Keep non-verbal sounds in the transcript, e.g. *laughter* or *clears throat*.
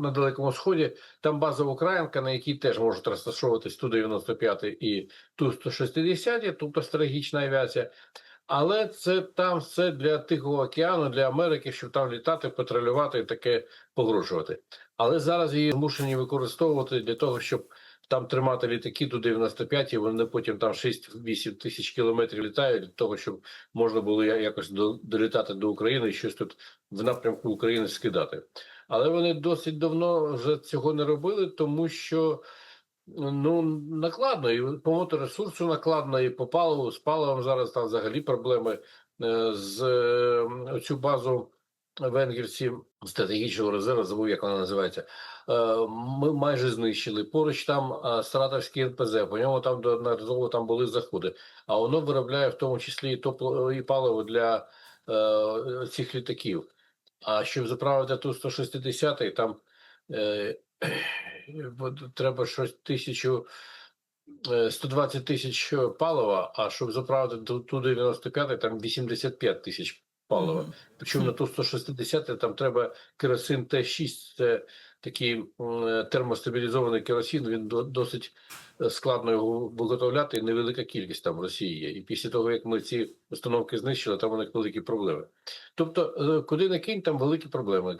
на Далекому Сході. Там база Українка, на якій теж можуть розташовуватись Ту-95 і Ту-160, тобто стратегічна авіація. Але це там все для Тихого океану, для Америки, щоб там літати, патрулювати і таке погрожувати. Але зараз її змушені використовувати для того, щоб там тримати літаки до 95, і вони потім там 6-8 тисяч кілометрів літають для того, щоб можна було якось до- долітати до України і щось тут в напрямку України скидати. Але вони досить давно вже цього не робили, тому що ну накладно і по моторесурсу накладно, і по паливу з паливом зараз там взагалі проблеми Е, з цю базу венгерці стратегічного резерву, забув, як вона називається. Е, Ми майже знищили. Поруч там е, Саратовський НПЗ, по ньому там неодноразово там були заходи. А воно виробляє в тому числі і топло і паливо для е, цих літаків. А щоб заправити ту 160 там е, *clears throat* треба щось тисячу. е, 120 тисяч палива, а щоб заправити ту 95 там 85 тисяч палива. Причому на ту 160 там треба керосин Т6, це такий термостабілізований керосин, він досить е, складно його виготовляти, і невелика кількість там в Росії є. І після того, як ми ці установки знищили, там у них великі проблеми. Тобто, е, куди не кинь, там великі проблеми.